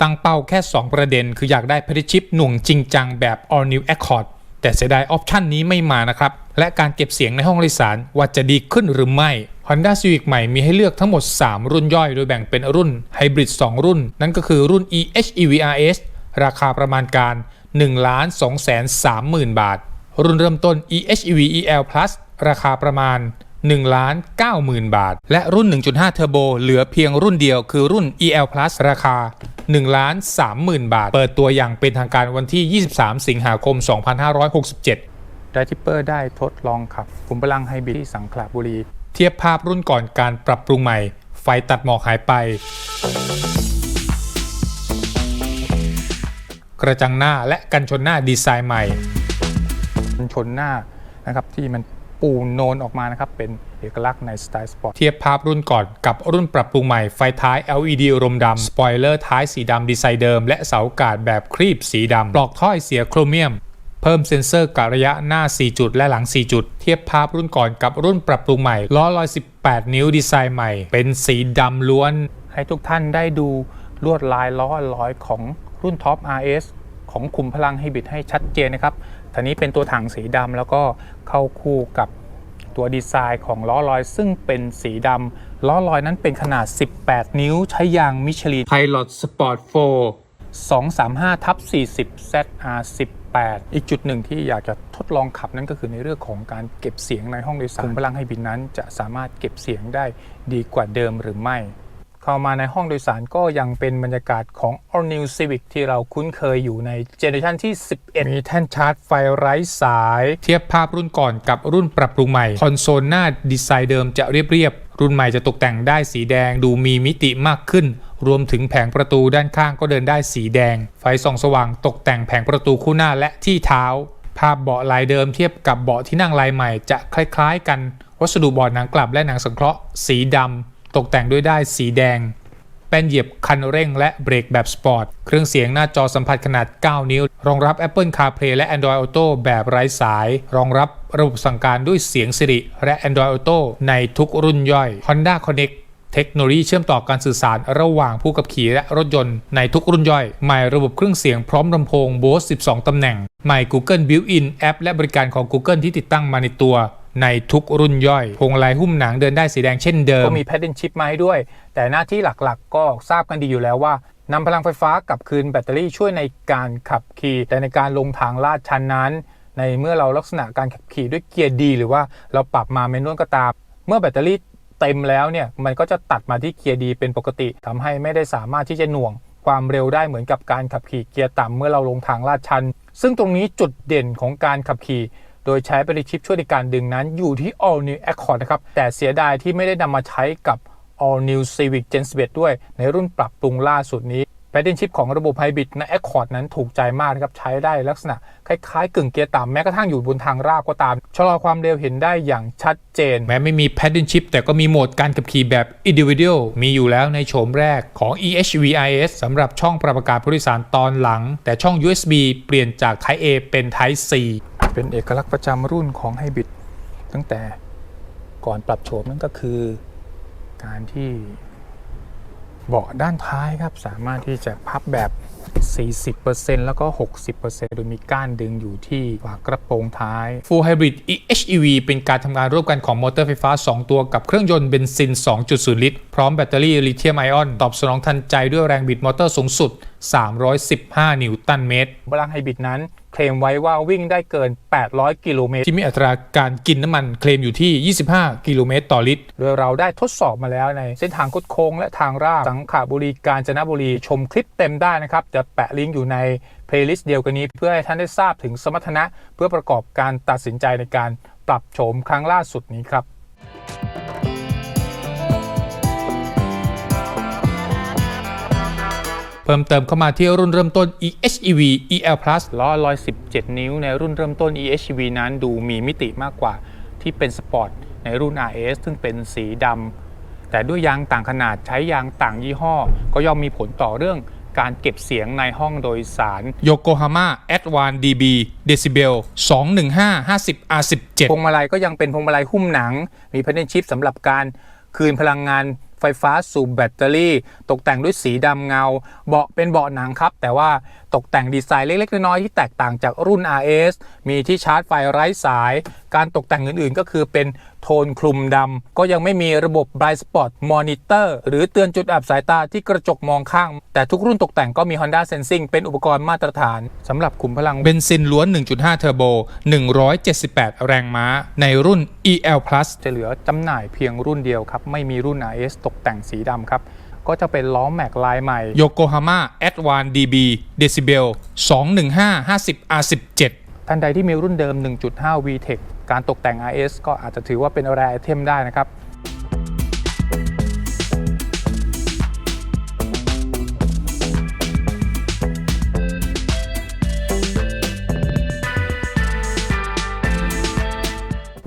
ตั้งเป้าแค่ 2 ประเด็น คืออยากได้พ a ชิปหน่วงจริงจังแบบ All New Accord แต่เสียดายออปชันนี้ไม่มานะครับ และการเก็บเสียงในห้องโดยสารว่าจะดีขึ้นหรือไม่ Honda Civic ใหม่มีให้เลือกทั้งหมด 3 รุ่นย่อย โดยแบ่งเป็นรุ่นไฮบริด2 รุ่น นั่นก็คือรุ่น EHEVRS ราคาประมาณการ 1 2 3 0 0 0 0 บาท รุ่นเริ่มต้น EHEV EL Plus ราคาประมาณ 1ล้าน90,000 บาท และรุ่น 1.5 เทอร์โบเหลือเพียงรุ่นเดียวคือรุ่น EL Plus ราคา1ล้าน30,000 บาท เปิดตัวอย่างเป็นทางการวันที่ 23 สิงหาคม 2567 ได้ทิปเปอร์ได้ทดลองขับขุมพลังไฮบริดที่สังขละบุรี เทียบภาพรุ่นก่อนการปรับปรุงใหม่ ไฟตัดหมอกหายไป กระจังหน้าและกันชนหน้าดีไซน์ใหม่กันชนหน้านะครับที่มัน ปูนโนนออกมานะครับเป็นเอกลักษณ์ในสไตล์สปอร์ตเทียบภาพรุ่นก่อนกับรุ่นปรับปรุงใหม่ไฟท้าย LED รมดำสปอยเลอร์ท้ายสีดำดีไซน์เดิม และเสากาดแบบครีบสีดำปลอกถ้อยเสียโครเมียมเพิ่มเซ็นเซอร์กะระยะหน้า 4 จุดและหลัง 4 จุด เทียบภาพรุ่นก่อนกับรุ่นปรับปรุงใหม่ล้อลอย18 นิ้วดีไซน์ใหม่ เป็นสีดำล้วน ให้ทุกท่านได้ดูลวดลายล้อลอยของรุ่นท็อป RS ของขุมพลังไฮบริดให้ชัดเจนนะครับทีนี้เป็นตัวถังสีดำแล้วก็เข้าคู่กับตัวดีไซน์ของล้อลอย ซึ่งเป็นสีดำล้อลอยนั้นเป็นขนาด 18 นิ้วใช้ยางมิชลิน Pilot Sport 4 235ทับ40 ZR 18 อีกจุดหนึ่งที่อยากจะทดลองขับนั่นก็คือในเรื่องของการเก็บเสียงในห้องโดยสารขุมพลังไฮบริดนั้น จะสามารถเก็บเสียงได้ดีกว่าเดิมหรือไม่ เข้ามาในห้องโดยสารก็ยังเป็นบรรยากาศของ All New Civic ที่เราคุ้นเคยอยู่ในเจเนอเรชันที่ 11 มีแท่นชาร์จไฟไร้สาย เทียบภาพรุ่นก่อนกับรุ่นปรับปรุงใหม่ คอนโซลหน้าดีไซน์เดิมจะเรียบๆ รุ่นใหม่จะตกแต่งได้สีแดงดูมีมิติมากขึ้น รวมถึงแผงประตูด้านข้างก็เดินได้สีแดง ไฟส่องสว่างตกแต่งแผงประตูคู่หน้าและที่เท้า ภาพเบาะลายเดิมเทียบกับเบาะที่นั่งลายใหม่จะคล้าย ๆ กัน วัสดุเบาะหนังกลับและหนังสังเคราะห์สีดำ ตกแต่งด้วยได้สีแดง แป้นเหยียบคันเร่งและเบรกแบบสปอร์ต เครื่องเสียงหน้าจอสัมผัสขนาด 9 นิ้ว รองรับ Apple CarPlay และ Android Auto แบบไร้สาย รองรับระบบสั่งการด้วยเสียง Siri และ Android Auto ในทุกรุ่นย่อย Honda Connect เทคโนโลยีเชื่อมต่อการสื่อสารระหว่างผู้ขับขี่และรถยนต์ในทุกรุ่นย่อย ใหม่ระบบเครื่องเสียงพร้อมลำโพง Bose 12 ตำแหน่ง ใหม่ Google Built-in แอปและบริการของ Google ที่ติดตั้งมาในตัว ในทุกรุ่นย่อยพวงมาลัยหุ้มหนังเดินได้สีแดงเช่นเดิม ก็มีแพดเดิลชิปมาให้ด้วย แต่หน้าที่หลักๆ ก็ทราบกันดีอยู่แล้วว่านำพลังไฟฟ้ากลับคืนแบตเตอรี่ช่วยในการขับขี่ แต่ในการลงทางลาดชันนั้น ในเมื่อเราลักษณะการขับขี่ด้วยเกียร์ดีหรือว่าเราปรับมาเมนวลก็ตาม เมื่อแบตเตอรี่เต็มแล้วเนี่ยมันก็จะตัดมาที่เกียร์ดีเป็นปกติทำให้ไม่ได้สามารถที่จะหน่วง ความเร็วได้เหมือนกับการขับขี่เกียร์ต่ำเมื่อเราลงทางลาดชัน ซึ่งตรงนี้จุดเด่นของการขับขี่ โดยใช้บริชิปช่วยในการดึงนั้นอยู่ที่ All New Accord นะครับ แต่เสียดายที่ไม่ได้นำมาใช้กับ All New Civic Gen 11 ด้วย ในรุ่นปรับปรุงล่าสุดนี้แพดเดิลชิปของระบบไฮบริดใน Accord นั้นถูกใจมากนะครับ ใช้ได้ลักษณะ คล้ายๆ กึ่งเกียร์ต่ำแม้กระทั่งอยู่บนทางราบก็ตาม ชะลอความเร็วเห็นได้อย่างชัดเจน แม้ไม่มีแพดเดิลชิปแต่ก็มีโหมดการขับขี่แบบ Individual มีอยู่แล้วในโฉมแรกของ EHVIS สำหรับช่องปรับอากาศผู้โดยสารตอนหลัง แต่ช่อง USB เปลี่ยนจาก Type A เป็น Type C เป็นเอกลักษณ์ประจำรุ่นของไฮบริดตั้งแต่ก่อนปรับโฉมนั่นก็คือ การที่เบาะด้านท้ายครับ สามารถที่จะพับแบบ 40%แล้วก็ 60%โดยมีก้านดึงอยู่ที่ฝากระโปรงท้าย Full Hybrid EHEV เป็นการทำงานร่วมกันของมอเตอร์ไฟฟ้า 2 ตัวกับเครื่องยนต์เบนซิน 2.0 ลิตร พร้อมแบตเตอรี่ลิเธียมไอออน ตอบสนองทันใจด้วยแรงบิดมอเตอร์สูงสุด 315 นิวตันเมตรพลังไฮบริดนั้น เคลมไว้ว่าวิ่งได้เกิน 800 กิโลเมตรที่มีอัตราการกินน้ำมันเคลมอยู่ที่ 25 กิโลเมตรต่อลิตร โดยเราได้ทดสอบมาแล้วในเส้นทางคดโค้งและทางราบสังขบุรีกาญจนบุรีชมคลิปเต็มได้นะครับ จะแปะลิงก์อยู่ในเพลย์ลิสต์เดียวกันนี้ เพื่อให้ท่านได้ทราบถึงสมรรถนะ เพื่อประกอบการตัดสินใจในการปรับโฉมครั้งล่าสุดนี้ครับ เพิ่มเติมเข้ามาที่รุ่นเริ่มต้น EHEV EL Plus ล้อลอย17 นิ้วในรุ่นเริ่มต้น EHEV นั้นดูมีมิติมากกว่าที่เป็นสปอร์ตในรุ่น RS ซึ่งเป็นสีดำแต่ด้วยยางต่างขนาดใช้ยางต่างยี่ห้อ ก็ย่อมมีผลต่อเรื่องการเก็บเสียงในห้องโดยสาร Yokohama Advanced DB Decibel 215 50 R17 พวงมาลัยก็ยังเป็นพวงมาลัยหุ้มหนัง มี p พ d เ l ชิปสำหรับการคืนพลังงาน ไฟฟ้าสู่แบตเตอรี่ ตกแต่งด้วยสีดำเงา เบาะเป็นเบาะหนังครับ แต่ว่าตกแต่งดีไซน์เล็ก ๆ น้อยๆที่แตกต่างจากรุ่น RS มีที่ชาร์จไฟไร้สาย การตกแต่งอื่นๆ ก็คือเป็นโทนคลุมดำ ก็ยังไม่มีระบบ Bright Spot Monitor หรือเตือนจุดอับสายตาที่กระจกมองข้าง แต่ทุกรุ่นตกแต่งก็มี Honda Sensing เป็นอุปกรณ์มาตรฐานสำหรับขุมพลังเบนซินล้วน 1.5 เทอร์โบ 178 แรงม้า ในรุ่น EL Plus จะเหลือจำหน่ายเพียงรุ่นเดียวครับ ไม่มีรุ่น RS ตกแต่งสีดำครับ ก็จะเป็นล้อแม็กลายใหม่ Yokohama Advan DB Decibel 215 50 R17 ท่านใดที่มีรุ่นเดิม 1.5 VTEC การตกแต่ง RS ก็อาจจะถือว่าเป็นแรไอเทมได้นะครับ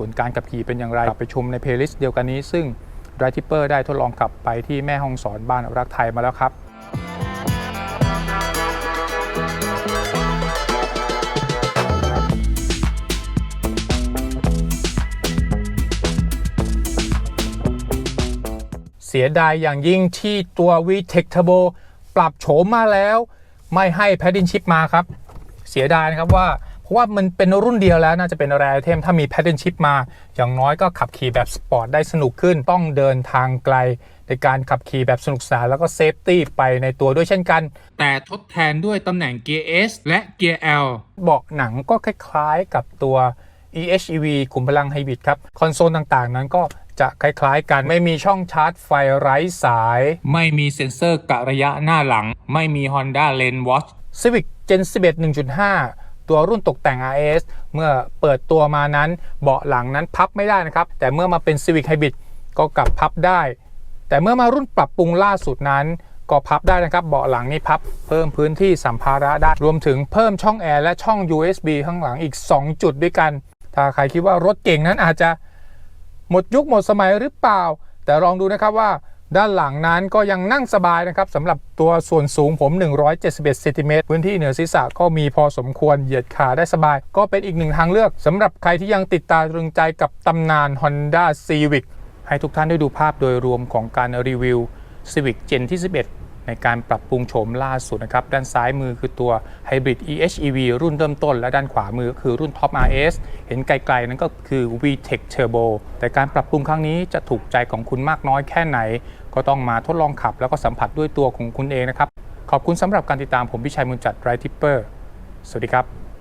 ผลการขับขี่เป็นอย่างไรไปชมในเพลย์ลิสต์เดียวกันนี้ซึ่ง d r i v e t i p p e r ได้ทดลองขับไปที่แม่ห้องสอนบ้านรักไทยมาแล้วครับเสียดายอย่างยิ่งที่ตัว VTEC Turbo ปรับโฉมมาแล้ว ไม่ให้ Paddle Shift มาครับ เสียดายนะครับว่า ว่ามันเป็นรุ่นเดียวแล้วน่าจะเป็นแรไอเทมถ้ามี Paddle Shift มา อย่างน้อยก็ขับขี่แบบสปอร์ตได้สนุกขึ้น ต้องเดินทางไกล ในการขับขี่แบบสนุกสนานแล้วก็เซฟตี้ไปในตัวด้วยเช่นกัน แต่ทดแทนด้วยตำแหน่งเกียร์ S และเกียร์ L เบาะหนังก็คล้ายๆกับตัว EHEV ขุมพลังไฮบริดครับ คอนโซลต่างๆ นั้นก็จะคล้ายๆกัน ไม่มีช่องชาร์จไฟไร้สาย ไม่มีเซ็นเซอร์กะระยะหน้าหลัง ไม่มี Honda Lane Watch Civic Gen 11 1.5 ตัวรุ่นตกแต่ง RS เมื่อเปิดตัวมานั้นเบาะหลังนั้นพับไม่ได้นะครับ แต่เมื่อมาเป็น Civic Hybrid ก็กลับพับได้ แต่เมื่อมารุ่นปรับปรุงล่าสุดนั้น ก็พับได้นะครับเบาะหลังนี่พับ เพิ่มพื้นที่สัมภาระได้รวมถึงเพิ่มช่องแอร์และช่อง USB ข้างหลังอีก 2 จุดด้วยกัน ถ้าใครคิดว่ารถเก่งนั้นอาจจะหมดยุคหมดสมัยหรือเปล่า แต่ลองดูนะครับว่า ด้านหลังนั้นก็ยังนั่งสบายนะครับสำหรับตัวส่วนสูงผม 171เซนติเมตรพื้นที่เหนือศีรษะก็มีพอสมควรเหยียดขาได้สบาย ก็เป็นอีกหนึ่งทางเลือกสำหรับใครที่ยังติดตาตรึงใจกับตำนาน Honda Civic ให้ทุกท่านได้ดูภาพโดยรวมของการรีวิว Civic Gen ที่ 11 ในการปรับปรุงโฉมล่าสุดนะครับ ด้านซ้ายมือคือตัว Hybrid EHEV รุ่นเริ่มต้น และด้านขวามือก็คือรุ่น Top RS เห็นไกลๆ นั้นก็คือ VTEC Turbo แต่การปรับปรุงครั้งนี้จะถูกใจของคุณมากน้อยแค่ไหน ก็ต้องมาทดลองขับ แล้วก็สัมผัสด้วยตัวของคุณเองนะครับ ขอบคุณสำหรับการติดตามผมพิชัยมุนจัดไรทิปเปอร์สวัสดีครับ